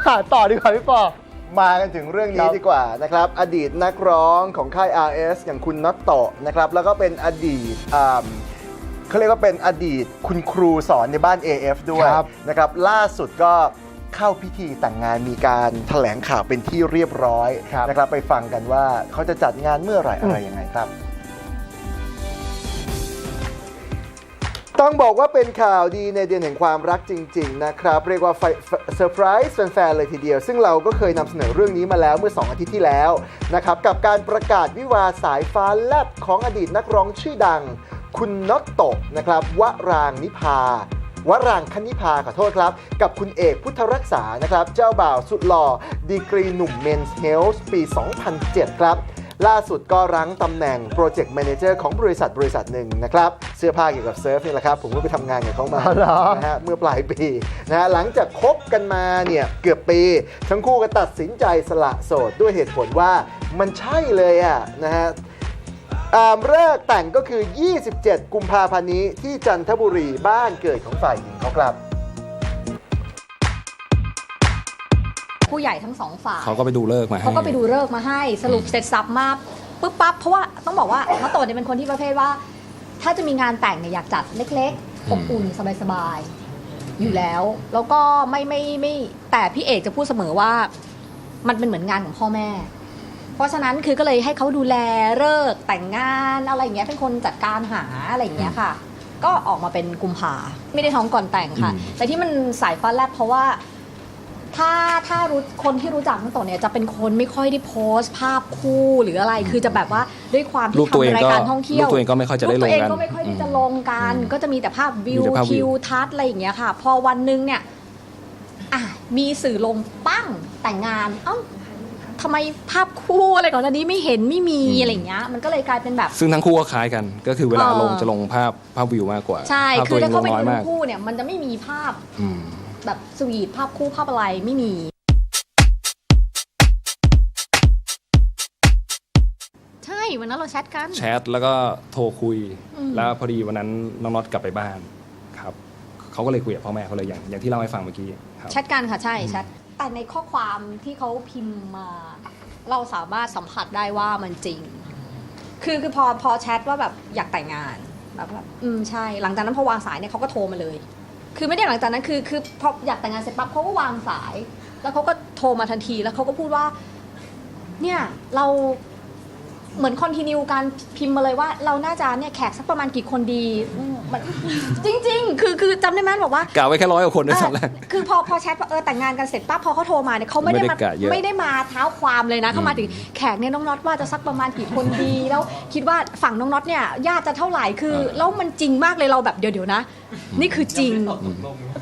มาต่อดีกว่าพี่ปอ มากันถึงเรื่องคนี้รับดีกว่านะครับ อดีตนักร้องของค่าย RS อย่างคุณน็อตโตะนะครับ แล้วก็เป็นอดีตอ่าเขาเรียกว่าเป็นอดีตคุณครูสอนในบ้าน AF ด้วยครับ นะครับ ล่าสุดก็เข้าพิธีแต่งงานมีการแถลงข่าวเป็นที่เรียบร้อยนะครับ ไปฟังกันว่าเขาจะจัดงานเมื่อไหร่อะไรยังไงครับ ต้องบอกว่าเป็นข่าวดีในเดือนแห่งความรักจริง ๆ นะครับ เรียกว่าไฟเซอร์ไพรส์แฟนๆเลยทีเดียว ซึ่งเราก็เคยนำเสนอเรื่องนี้มาแล้วเมื่อ 2 อาทิตย์ที่แล้วนะครับ กับการประกาศวิวาสายฟ้าแลบของอดีตนักร้องชื่อดัง คุณน็อตโตะนะครับวรางนิพาวรางคณิพาขอโทษครับ กับคุณเอกพุทธรักษานะครับ เจ้าบ่าวสุดหล่อดีกรีหนุ่มเมนส์เฮลส์ปี 2007 ครับ ล่าสุดก็รั้งตำแหน่งโปรเจกต์แมเนเจอร์ของบริษัทบริษัทหนึ่งนะครับ เสื้อผ้าเกี่ยวกับเซิร์ฟนี่แหละครับ ผมก็ไปทำงานกับเขามาอ๋อเหรอนะฮะเมื่อปลายปีนะฮะหลังจากคบกันมาเนี่ยเกือบปี ทั้งคู่ก็ตัดสินใจสละโสดด้วยเหตุผลว่ามันใช่เลยอะนะฮะอ่าเลิกแต่งก็คือ 27 กุมภาพันธ์นี้ที่จันทบุรีบ้านเกิดของฝ่ายหญิงเขาครับ ผู้ใหญ่ทั้งสองฝ่ายเขาก็ไปดูเลิกษ์มาให้เขาก็ไปดูเลิกษ์มาให้สรุปเสร็จสับมาปุ๊บปั๊บเพราะว่าต้องบอกว่ามาโตเนี่ยเป็นคนที่ประเภทว่า ถ้าจะมีงานแต่งเนี่ยอยากจัดเล็กๆอบอุ่นสบายๆอยู่แล้ว แล้วก็ไม่ไม่ไม่แต่พี่เอกจะพูดเสมอว่า มันเป็นเหมือนงานของพ่อแม่ เพราะฉะนั้นคือก็เลยให้เขาดูแลเลิกษ์แต่งงานอะไรอย่างเงี้ยเป็นคนจัดการหาอะไรอย่างเงี้ยค่ะ ก็ออกมาเป็นกุมภาไม่ได้ท้องก่อนแต่งค่ะอืมแต่ที่มันสายฟ้าแลบเพราะว่า ถ้าถ้ารู้คนที่รู้จักทั้งโตเนี่ยจะเป็นคนไม่ค่อยได้โพสต์ภาพคู่หรืออะไร คือจะแบบว่าด้วยความรูที่ปตัวเองทำรายก็การท่องเที่ยวรูปตัวเองก็ไม่ค่อยจะได้รูปลตังวเองกันก็ไม่ค่อยที่จะอืมลงกัน อืมก็จะมีแต่ภาพวิวมีแต่ภาพวิวคิวทัศน์อะไรอย่างเงี้ยค่ะ พอวันหนึงเนี่ยอะมีสื่อลงปั้งแต่งงาน เอ้าทำไมภาพคู่อะไรก่อนหน้านี้ไม่เห็นไม่มีอะไรอย่างเงี้ย มันก็เลยกลายเป็นแบบ ซึ่งทั้งคู่ก็คล้ายกัน ก็คือเวลาเออ ลงจะลงภาพภาพวิวมากกว่าใช่ ภาพคือตัวเอถ้างลเขางไปน้อยดูมาก คู่เนี่ยมันจะไม่มีภาพ อืม แบบสวีทภาพคู่ภาพอะไรไม่มี ใช่วันนั้นเราแชทกัน แชทแล้วก็โทรคุย อืม แล้วพอดีวันนั้นน้องน็อตกลับไปบ้านครับเขาก็เลยคุยกับพ่อแม่เขาเลยอย่างอย่างที่เล่าให้ฟังเมื่อกี้ครับ แชทกันค่ะใช่แชทแต่ในข้อความที่เขาพิมพ์มา เราสามารถสัมผัสได้ว่ามันจริง คือคือพอพอแชทว่าแบบอยากแต่งงานแบบแบบอืมใช่ หลังจากนั้นพอวางสายเนี่ยเขาก็โทรมาเลย คือไม่ได้หลังจากนั้นคือคือพออยากแต่งงานเสร็จปั๊บเขาก็วางสาย แล้วเขาก็โทรมาทันทีแล้วเขาก็พูดว่า เนี่ยเรา เหมือนคอนติเนียการพิมพ์มาเลยว่าเราน่าจะเนี่ยแขกสักประมาณกี่คนดีอืมมันจริง ๆ คือคือจำได้ไหมบอกว่ากะไว้แค่ร้อยกว่าคนด้วยตอนแรกเออคือพอพอแชทว่าเออแต่งงานกันเสร็จปั๊บพอเขาโทรมาเนี่ยเขาไม่ได้ไม่มาได้กะเยอะไม่ได้มาเท้าความเลยนะอืมเขามาถึงแขกเนี่ยน้องน็อตว่าจะสักประมาณกี่คนดี แล้วคิดว่าฝั่งน้องน็อตเนี่ยญาติจะเท่าไหร่คือแล้วมันจริงมากเลยเราแบบเดี๋ยวเดี๋ยวนะ นี่คือจริง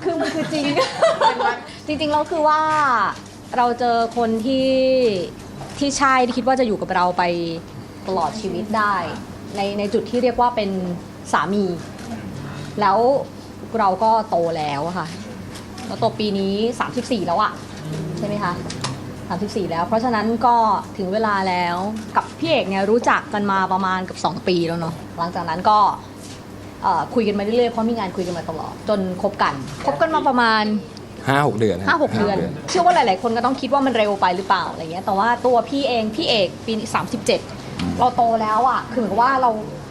คือมันคือจริง จริงๆแล้วคือว่าเราเจอคนที่ที่ใช่ที่คิดว่าจะอยู่กับเราไป ตลอดชีวิตได้ ในในจุดที่เรียกว่าเป็นสามี แล้วเราก็โตแล้วอะค่ะเราโตปีนี้ 34 แล้วอะใช่ไหมคะ34 แล้ว เพราะฉะนั้นก็ถึงเวลาแล้วกับพี่เอกเนี่ยรู้จักกันมาประมาณเกับ 2 ปีแล้วเนาะหลังจากนั้นก็เอ่อคุยกันมาเรื่อยๆเพราะมีงานคุยกันมาตลอดจนคบกันคบกันมาประมาณ ห้าหกเดือนนะห้าหกเดือน เชื่อว่าหลาย ๆ คนก็ต้องคิดว่ามันเร็วไปหรือเปล่าอะไรเงี้ย แต่ว่าตัวพี่เอง พี่เอกปีนี้สามสิบเจ็ด เราโตแล้วอะคือเหมือนกับว่าเรา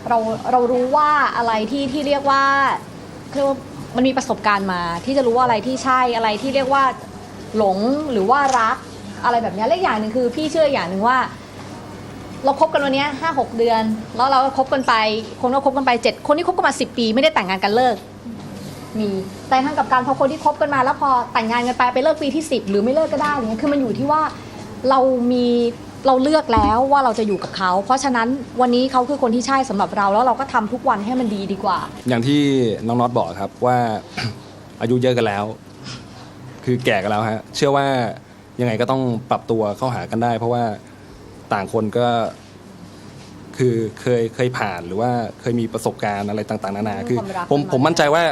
เราเรารู้ว่าอะไรที่ที่เรียกว่าเรียกว่ามันมีประสบการณ์มา ที่จะรู้ว่าอะไรที่ใช่อะไรที่เรียกว่าหลงหรือว่ารักอะไรแบบเนี้ยและอีกอย่างหนึ่งคือ พี่เชื่ออย่างหนึ่งว่า เราคบกันวันเนี้ห้าหกเดือน แล้วเราก็คบกันไป คนก็คบกันไปเจ็ดคนที่คบกันมาสิบปี ไม่ได้แต่งงานกันเลิก มีแต่ทางกับการพอคนที่คบกันมา แล้วพอแต่งงานกันไปไปเลิกปีที่10หรือไม่เลิกก็ได้เนี่ยคือมันอยู่ที่ว่าเรามี เราเลือกแล้วว่าเราจะอยู่กับเขา เพราะฉะนั้นวันนี้เขาคือคนที่ใช่สำหรับเรา แล้วเราก็ทำทุกวันให้มันดีดีกว่า อย่างที่น้องน็อตบอกครับว่า อายุเยอะกันแล้ว คือแก่กันแล้วฮะเชื่อว่ายังไงก็ต้องปรับตัวเข้าหากันได้ เพราะว่าต่างคนก็คือเคยเคยผ่านหรือว่าเคยมีประสบการณ์อะไรต่างๆนานาเรื่องคือ ความรักผมมาผมมั่นใจว่า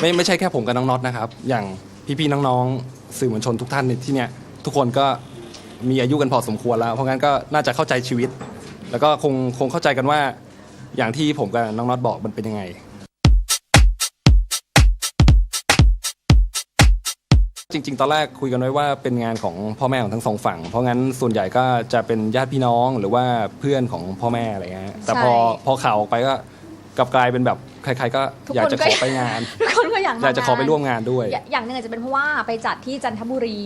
ไม่ไม่ใช่แค่ผมกับน้องน็อตนะครับ อย่างพี่ๆน้องๆสื่อมวลชนทุกท่านในที่เนี้ยทุกคนก็ มีอายุกันพอสมควรแล้ว เพราะงั้นก็น่าจะเข้าใจชีวิต แล้วก็คงคงเข้าใจกันว่าอย่างที่ผมกับน้องน็อตบอกมันเป็นยังไง จริง ๆ ตอนแรกคุยกันไว้ว่าเป็นงานของพ่อแม่ของทั้งสองฝั่ง เพราะงั้นส่วนใหญ่ก็จะเป็นญาติพี่น้องหรือว่าเพื่อนของพ่อแม่อะไรเงี้ยแต่พอใช่ พอข่าวออกไปก็กลับกลายเป็นแบบ ใครๆก็ทุกอยากคนจะก็ขอไปงานทุกคนก็อยากอยากจะขอไปร่วมงานด้วยอย่าอย่างหนึ่งอาจจะเป็นเพราะว่าไปจัดที่จันทบุรี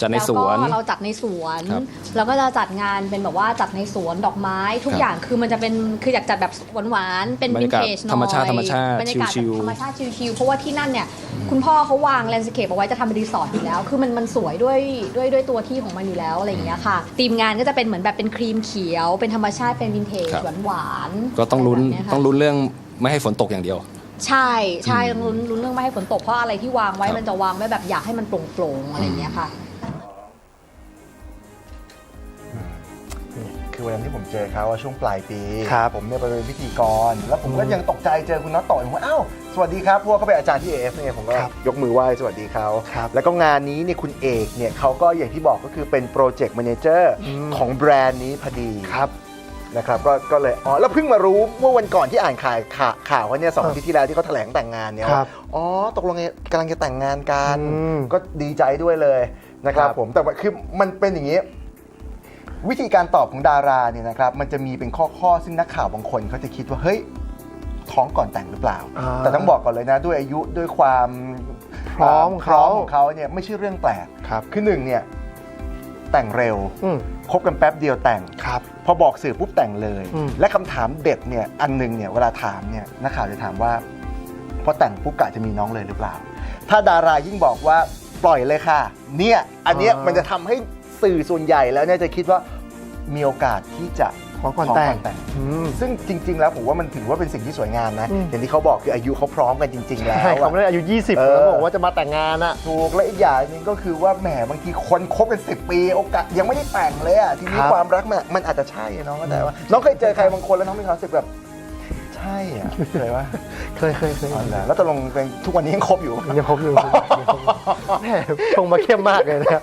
จัดในสวนแล้ก็เราจัดในสวนครับแล้วก็จะจัดงานเป็นแบบว่าจัดในสวนดอกไม้ทุกครับอย่างคือมันจะเป็นคืออยากจัดแบบหวานๆเป็นบรรวินยากาศเทจหน่อยธรรมชาติธรรมชาติบรรยากาศชิลๆธรรมชาติชิลๆเพราะว่าที่นั่นเนี่ยคุณพ่อเขาวางแลนด์สเคปเอาไว้จะทำเป็นรีสอร์ทอยู่แล้ว คือมันมันสวยด้วยด้วยด้วยตัวที่ของมันอยู่แล้วอะไรอย่างเงี้ยค่ะทีมงานก็จะเป็นเหมือนแบบเป็นครีมเขียว เป็นธรรมชาติเป็นวินเทจครับหวานๆก็ต้องลุ้นะไรแบบเยค่ะต้องลุ้นเรื่อง ไม่ให้ฝนตกอย่างเดียว ใช่ใช่ลุ้นลุ้นเรื่องไม่ให้ฝนตกเพราะอะไรที่วางไว้ครับ มันจะวางไว้แบบอยากให้มันโปร่งๆอะไรอย่างเงี้ยค่ะ คือวันนั้นที่ผมเจอเขาว่าช่วงปลายปี ครับผมเนี่ยไปเป็นพิธีกร แล้วผมก็ยังตกใจเจอคุณน็อตต่อยผมว่าอ้าวสวัสดีครับพวกเขาเป็นอาจารย์ที่ AF เนี่ยผมก็ครับยกมือไหว้สวัสดีเขาครับแล้วก็งานนี้เนี่ยคุณเอกเนี่ยเขาก็อย่างที่บอกก็คือเป็นโปรเจกต์แมเนเจอร์อืม ของแบรนด์นี้พอดีครับ นะครับก็ก็เลยอ๋อแล้วเพิ่งมารู้เมื่อวันก่อนที่อ่านข่าวข่าวข่าวเขาเนี่ยสองอาทิตย์ที่แล้วที่เขาแถลงแต่งงานเนี่ยครับอ๋อตกลงกำลังจะแต่งงานกันอืมก็ดีใจด้วยเลยนะครับครับ ผมแต่ว่าคือมันเป็นอย่างนี้ วิธีการตอบของดาราเนี่ยนะครับมันจะมีเป็นข้อข้อๆซึ่งนักข่าวบางคนเขาจะคิดว่าเฮ้ยท้องก่อนแต่งหรือเปล่า อ่าแต่ต้องบอกก่อนเลยนะด้วยอายุด้วยความพร้อมของพร้อมเขาของเขาเนี่ยไม่ใช่เรื่องแปลก ครับ คือหนึ่งเนี่ย แต่งเร็วอืม คบกันแป๊บเดียวแต่ง ครับ พอบอกสื่อปุ๊บแต่งเลย อืม และคำถามเด็ดเนี่ยอันหนึงเนี่ยเวลาถามเนี่ยนักข่าวจะถามว่าพอแต่งปุ๊บกะจะมีน้องเลยหรือเปล่า ถ้าดารายิ่งบอกว่าปล่อยเลยค่ะ เนี่ยอันเนี้ยมันจะทำให้สื่อส่วนใหญ่แล้วเนี่ยจะคิดว่ามีโอกาสที่จะ ขอก่อนแต่งแต่ง อืม ซึ่งจริง ๆ แล้วผมว่ามันถือว่าเป็นสิ่งที่สวยงามนะ อืม อย่างที่เขาบอกคืออายุเขาพร้อมกันจริง ๆ แล้วใช่เขาอะ ไม่ได้อายุ 20เออ แล้วบอกว่าจะมาแต่งงานอะถูกและอีกอย่างหนึงก็คือว่าแหมบางทีคนคบกันสิปีโอกาสยังไม่ได้แต่งเลยอะทีนี้ครับ ความรักมันมันอาจจะใช่อะน้องก็แต่ว่าน้องเคยเจอใครบางคนแล้วน้องมีความรู้สึกแบบใช่อะเคยว่าเคยเคยเคยแล้วตกลงเป็นทุกวันนี้ยังคบอยู่ยังคบอยู่ยังคบอยู่แหมชงมาเข้มมากเลยนะครับ